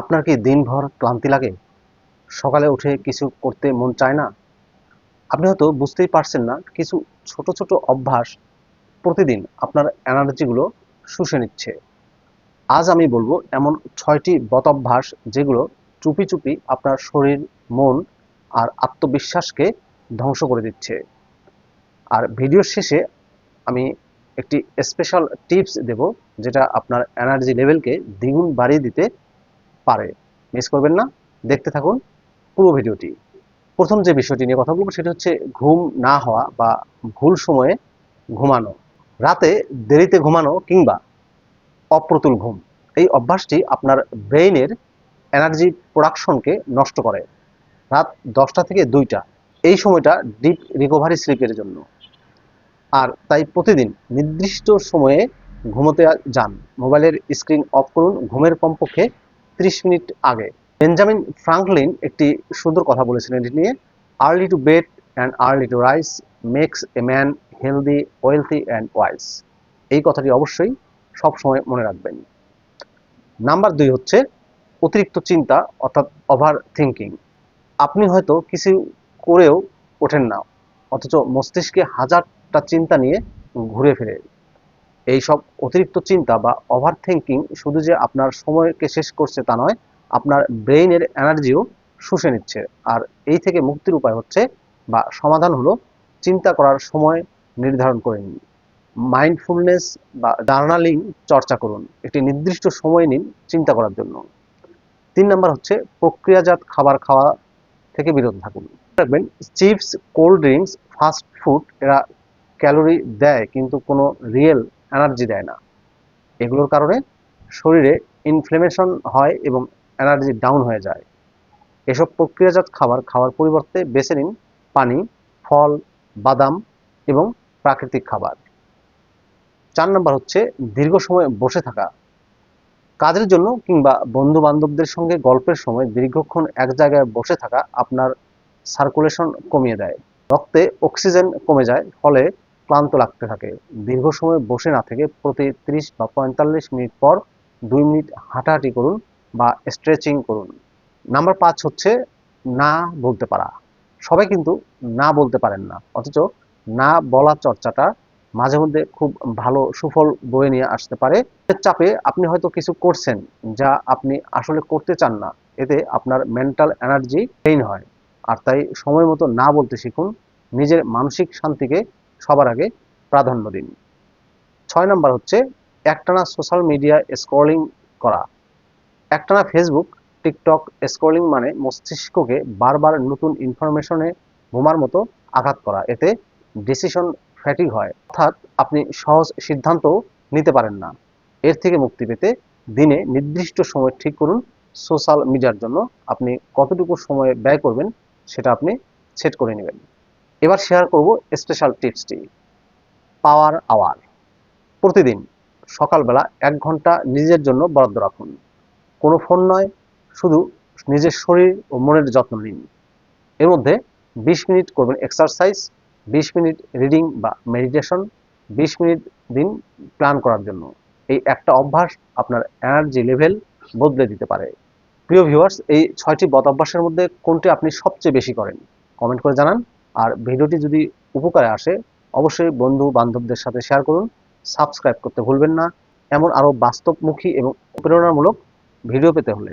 আপনার কি দিনভর ক্লান্তি লাগে? সকালে উঠে কিছু করতে মন চায় না? আপনি হয়তো বুঝতেই পারছেন না, কিছু ছোট ছোট অভ্যাস প্রতিদিন আপনার এনার্জিগুলো শুষে নিচ্ছে। আজ আমি বলব এমন ছয়টি বদঅভ্যাস যেগুলো চুপি চুপি আপনার শরীর, মন আর আত্মবিশ্বাসকে ধ্বংস করে দিচ্ছে। আর ভিডিওর শেষে আমি একটি স্পেশাল টিপস দেব, যেটা আপনার এনার্জি লেভেলকে দ্বিগুণ বাড়িয়ে দিতে পারে। মিস করবেন না। দেখতে থাকুন পুরো ভিডিওটি। প্রথম যে বিষয়টি নিয়ে কথা বলব সেটা হচ্ছে ঘুম না হওয়া বা ভুল সময়ে ঘুমানো। রাতে দেরিতে ঘুমানো কিংবা অপ্রতুল ঘুম। এই অভ্যাসটি আপনার ব্রেইনের এনার্জি প্রোডাকশনকে নষ্ট করে। রাত দশটা থেকে দুইটা। এই সময়টা ডিপ রিকভারি স্লিপের জন্য। আর তাই প্রতিদিন নির্দিষ্ট সময়ে ঘুমোতে যান। মোবাইলের স্ক্রিন অফ করুন। ঘুমের কমপক্ষে ত্রিশ মিনিট আগে। বেঞ্জামিন ফ্রাঙ্কলিন একটি সুন্দর কথা বলেছিলেন এটি নিয়ে early to bed and early to rise makes a man healthy wealthy and wise এই কথাটি অবশ্যই সব সময় মনে রাখবেন। নাম্বার দুই হচ্ছে, অতিরিক্ত চিন্তা অর্থাৎ ওভার থিঙ্কিং আপনি হয়তো কিছু করেও ওঠেন না, অথচ মস্তিষ্কে হাজারটা চিন্তা নিয়ে ঘুরে ফিরে এই সব অতিরিক্ত চিন্তা বা ওভার থিঙ্কিং শুধু যে আপনার সময়কে শেষ করছে তা নয়, আপনার ব্রেইনের এনার্জিও শুষে নিচ্ছে। আর এই থেকে মুক্তির উপায় হচ্ছে বা সমাধান হলো চিন্তা করার সময় নির্ধারণ করে নিন। মাইন্ডফুলনেস বা জার্নালিং চর্চা করুন। একটি নির্দিষ্ট সময় নিন চিন্তা করার জন্য। তিন নম্বর হচ্ছে প্রক্রিয়াজাত খাবার খাওয়া থেকে বিরত থাকুন। রাখবেন chips, cold drinks, fast food এরা ক্যালোরি দেয়, কিন্তু কোনো রিয়েল এনার্জি দেয় না। এগুলোর কারণে শরীরে ইনফ্লেমেশন হয় এবং এনার্জি ডাউন হয়ে যায়। এসব প্রক্রিয়াজাত খাবার খাওয়ার পরিবর্তে বেছে নিন পানি, ফল, বাদাম এবং প্রাকৃতিক খাবার। চার নম্বর হচ্ছে দীর্ঘ সময় বসে থাকা। কাজের জন্য কিংবা বন্ধু বান্ধবদের সঙ্গে গল্পের সময় দীর্ঘক্ষণ এক জায়গায় বসে থাকা আপনার সার্কুলেশন কমিয়ে দেয়। রক্তে অক্সিজেন কমে যায়, ফলে ক্লান্ত লাগতে থাকে। দীর্ঘ সময় বসে না থেকে প্রতি ত্রিশ বা পঁয়তাল্লিশ মিনিট পর দুই মিনিট হাঁটাহাঁটি করুন বা স্ট্রেচিং করুন। নাম্বার পাঁচ হচ্ছে না বলতে পারা। সবাই কিন্তু না বলতে পারেন না, অথচ না বলা চর্চাটা মাঝে মধ্যে খুব ভালো সুফল বয়ে নিয়ে আসতে পারে। চাপে আপনি হয়তো কিছু করছেন যা আপনি আসলে করতে চান না, এতে আপনার মেন্টাল এনার্জি গেইন হয়। আর তাই সময় মতো না বলতে শিখুন। নিজের মানসিক শান্তিকে সবার আগে প্রাধান্য দিন। ছয় নম্বর হচ্ছে একটানা সোশ্যাল মিডিয়া স্ক্রলিং করা। একটানা ফেসবুক টিকটক স্ক্রলিং মানে মস্তিষ্ককে বারবার নতুন ইনফরমেশনে বোমার মতো আঘাত করা। এতে ডিসিশন ফ্যাটিক হয়। অর্থাৎ আপনি সহজ সিদ্ধান্ত নিতে পারেন না। এর থেকে মুক্তি পেতে দিনে নির্দিষ্ট সময় ঠিক করুন। সোশ্যাল মিডিয়ার জন্য আপনি কতটুকু সময় ব্যয় করবেন সেটা আপনি সেট করে নেবেন। এবার শেয়ার করব স্পেশাল টিপসটি পাওয়ার আওয়ার প্রতিদিন সকালবেলা এক ঘণ্টা নিজের জন্য বরাদ্দ রাখুন। কোনো ফোন নয়, শুধু নিজের শরীর ও মনের যত্ন নিন। এর মধ্যে বিশ মিনিট করবেন এক্সারসাইজ বিশ মিনিট রিডিং বা মেডিটেশন বিশ মিনিট দিন প্ল্যান করার জন্য। এই একটা অভ্যাস আপনার এনার্জি লেভেল বদলে দিতে পারে। প্রিয় ভিউয়ার্স এই ছয়টি বদ অভ্যাসের মধ্যে কোনটি আপনি সবচেয়ে বেশি করেন? কমেন্ট করে জানান। আর ভিডিওটি যদি উপকারে আসে, অবশ্যই বন্ধু বান্ধবদের সাথে শেয়ার করুন সাবস্ক্রাইব করতে ভুলবেন না। এমন আরও বাস্তবমুখী এবং প্রেরণামূলক ভিডিও পেতে হলে।